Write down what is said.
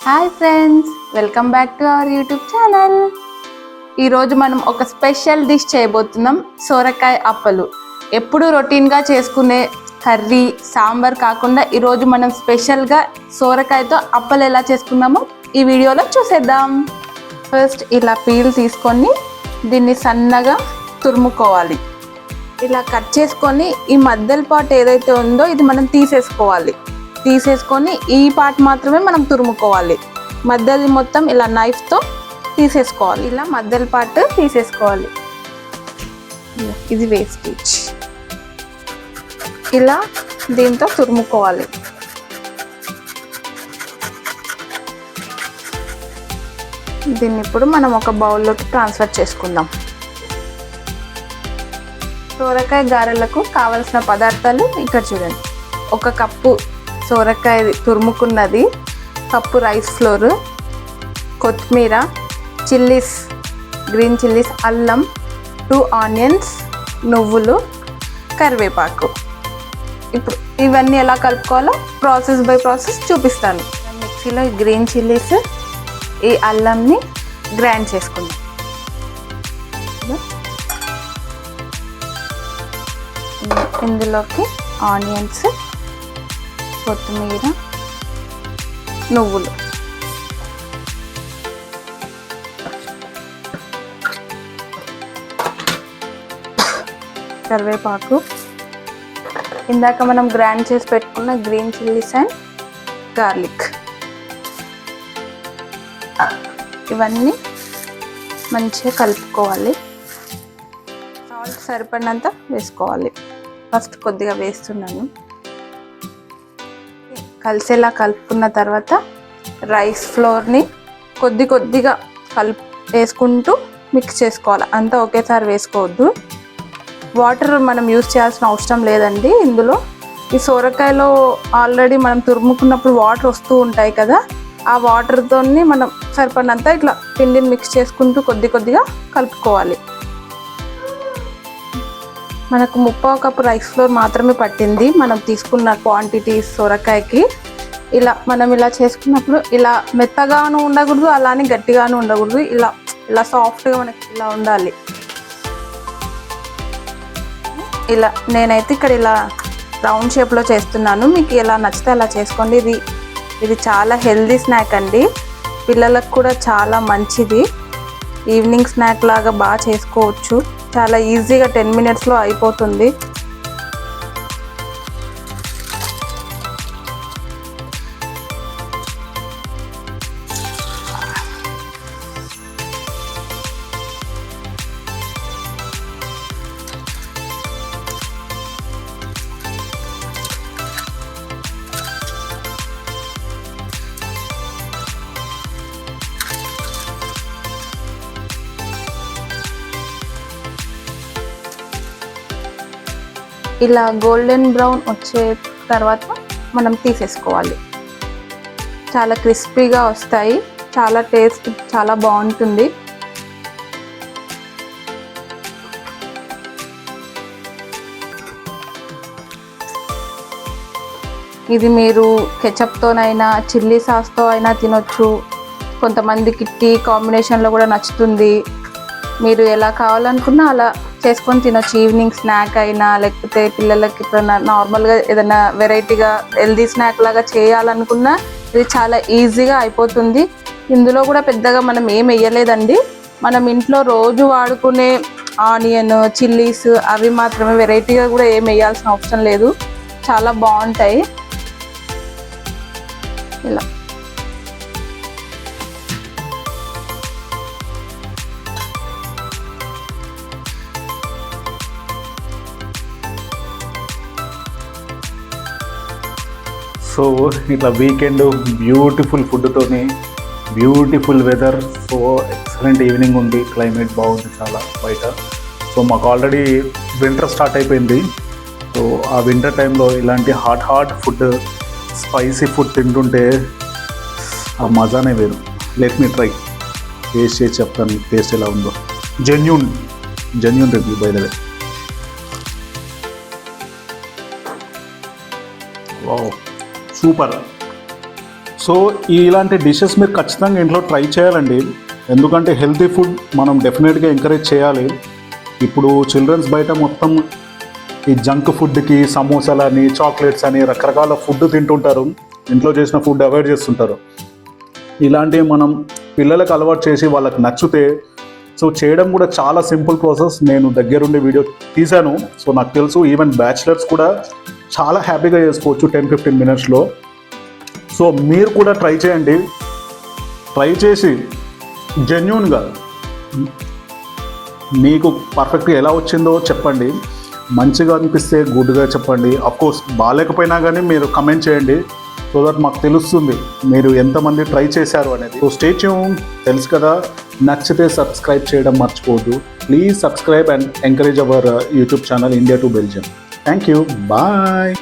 Hi friends welcome back to our YouTube channel ఈరోజు మనం ఒక స్పెషల్ డిష్ చేయబోతున్నాం సోరకాయ అప్పలు. ఎప్పుడు రొటీన్గా చేసుకునే కర్రీ సాంబార్ కాకుండా ఈరోజు మనం స్పెషల్గా సోరకాయతో అప్పలు ఎలా చేసుకున్నామో ఈ వీడియోలో చూసేద్దాం. ఫస్ట్ ఇలా పీల్ తీసుకొని దీన్ని సన్నగా తురుముకోవాలి. ఇలా కట్ చేసుకొని ఈ మధ్యల పాటు ఏదైతే ఉందో ఇది మనం తీసేసుకోవాలి. తీసేసుకొని ఈ పార్ట్ మాత్రమే మనం తురుముకోవాలి. మధ్యది మొత్తం ఇలా నైఫ్తో తీసేసుకోవాలి. ఇలా మధ్యల పార్ట్ తీసేసుకోవాలి. ఇది వేస్టేజ్ ఇలా దీంతో తురుముకోవాలి. దీన్ని ఇప్పుడు మనం ఒక బౌల్లోకి ట్రాన్స్ఫర్ చేసుకుందాం. సోరకాయ గారెలకు కావలసిన పదార్థాలు ఇక్కడ చూడండి. ఒక కప్పు సోరకాయ తురుముకున్నది కప్పు రైస్ ఫ్లోర్ కొత్తిమీర చిల్లీస్ గ్రీన్ చిల్లీస్ అల్లం టూ ఆనియన్స్ నువ్వులు కరివేపాకు. ఇప్పుడు ఇవన్నీ ఎలా కలుపుకోవాలో ప్రాసెస్ బై ప్రాసెస్ చూపిస్తాను. మిక్సీలో ఈ గ్రీన్ చిల్లీస్ ఈ అల్లంని గ్రైండ్ చేసుకుందాం. ఇందులోకి ఆనియన్స్ కొత్తిమీర నువ్వులు. కరివేపాకు. ఇందాక మనం గ్రైండ్ చేసి పెట్టుకున్న గ్రీన్ చిల్లీస్ అండ్ గార్లిక్. ఇవన్నీ మంచిగా కలుపుకోవాలి. సాల్ట్ సరిపడినంత వేసుకోవాలి. ఫస్ట్ కొద్దిగా వేస్తున్నాను. కలిసేలా కలుపుకున్న తర్వాత రైస్ ఫ్లోర్ని కొద్ది కొద్దిగా కలుపు వేసుకుంటూ మిక్స్ చేసుకోవాలి. అంతా ఒకేసారి వేసుకోవద్దు. వాటర్ మనం యూస్ చేయాల్సిన అవసరం లేదండి. ఇందులో ఈ సోరకాయలో ఆల్రెడీ మనం తురుముకున్నప్పుడు వాటర్ వస్తూ ఉంటాయి కదా ఆ వాటర్తోని మనం సరిపడినంత ఇట్లా పిండిని మిక్స్ చేసుకుంటూ కొద్ది కొద్దిగా కలుపుకోవాలి. మనకు ముప్పావు కప్పు రైస్ ఫ్లోర్ మాత్రమే పట్టింది. మనం తీసుకున్న క్వాంటిటీ సొరకాయకి. ఇలా మనం ఇలా చేసుకున్నప్పుడు ఇలా మెత్తగాను ఉండకూడదు అలానే గట్టిగాను ఉండకూడదు. ఇలా ఇలా సాఫ్ట్గా మనకి ఇలా ఉండాలి. ఇలా నేనైతే ఇక్కడ ఇలా రౌండ్ షేప్లో చేస్తున్నాను. మీకు ఎలా నచ్చితే అలా చేసుకోండి. ఇది ఇది చాలా హెల్దీ స్నాక్ అండి. పిల్లలకు కూడా చాలా మంచిది. ఈవినింగ్ స్నాక్ లాగా బాగా చేసుకోవచ్చు. చాలా ఈజీగా టెన్ మినిట్స్లో అయిపోతుంది. ఇలా గోల్డెన్ బ్రౌన్ వచ్చే తర్వాత మనం తీసేసుకోవాలి. చాలా క్రిస్పీగా వస్తాయి. చాలా టేస్ట్ చాలా బాగుంటుంది. ఇది మీరు కెచప్తోనైనా చిల్లీ సాస్తో అయినా తినొచ్చు. కొంతమందికి టీ కాంబినేషన్లో కూడా నచ్చుతుంది. మీరు ఎలా కావాలనుకున్నా అలా చేసుకొని తినొచ్చు. ఈవినింగ్ స్నాక్ అయినా లేకపోతే పిల్లలకి ఎప్పుడైనా నార్మల్గా ఏదైనా వెరైటీగా హెల్దీ స్నాక్ లాగా చేయాలనుకున్నా ఇది చాలా ఈజీగా అయిపోతుంది. ఇందులో కూడా పెద్దగా మనం ఏం వేయలేదండి. మనం ఇంట్లో రోజు వాడుకునే ఆనియన్ చిల్లీస్ అవి మాత్రమే వెరైటీగా కూడా ఏం వేయాల్సిన అవసరం లేదు. చాలా బాగుంటాయి. ఇలా. సో ఇట్లా weekend beautiful ఫుడ్తోని beautiful weather. So excellent evening ఉంది. క్లైమేట్ బాగుంది చాలా బయట. సో మాకు ఆల్రెడీ వింటర్ స్టార్ట్ అయిపోయింది. సో ఆ వింటర్ టైంలో ఇలాంటి hot hot food spicy food తింటుంటే ఆ మజానే వేరు. లెట్ మీ ట్రై టేస్ట్ చేసి చెప్తాను టేస్ట్ ఎలా ఉందో. Genuine genuine review by the way wow super. So ఇలాంటి డిషెస్ మీరు ఖచ్చితంగా ఇంట్లో ట్రై చేయాలండి. ఎందుకంటే హెల్తీ ఫుడ్ మనం డెఫినెట్గా ఎంకరేజ్ చేయాలి. ఇప్పుడు చిల్డ్రన్స్ బయట మొత్తం ఈ జంక్ ఫుడ్కి సమోసాలని చాక్లెట్స్ అని రకరకాల ఫుడ్ తింటుంటారు. ఇంట్లో చేసిన ఫుడ్ అవాయిడ్ చేస్తుంటారు. ఇలాంటివి మనం పిల్లలకు అలవాటు చేసి వాళ్ళకి నచ్చితే సో చేయడం కూడా చాలా సింపుల్ ప్రాసెస్ నేను దగ్గరుండి వీడియో తీశాను. సో నాకు తెలుసు ఈవెన్ బ్యాచిలర్స్ కూడా చాలా హ్యాపీగా చేసుకోవచ్చు టెన్ ఫిఫ్టీన్ మినిట్స్లో. సో మీరు కూడా ట్రై చేయండి. ట్రై చేసి జెన్యున్గా మీకు పర్ఫెక్ట్గా ఎలా వచ్చిందో చెప్పండి. మంచిగా అనిపిస్తే గుడ్గా చెప్పండి. కోర్స్ బాగాలేకపోయినా కానీ మీరు కమెంట్ చేయండి. సో దట్ మాకు తెలుస్తుంది మీరు ఎంతమంది ట్రై చేశారు అనేది. సో స్టే తెలుసు కదా నచ్చితే సబ్స్క్రైబ్ చేయడం మర్చిపోవద్దు. Please subscribe and encourage our YouTube channel India to Belgium Thank you. Bye.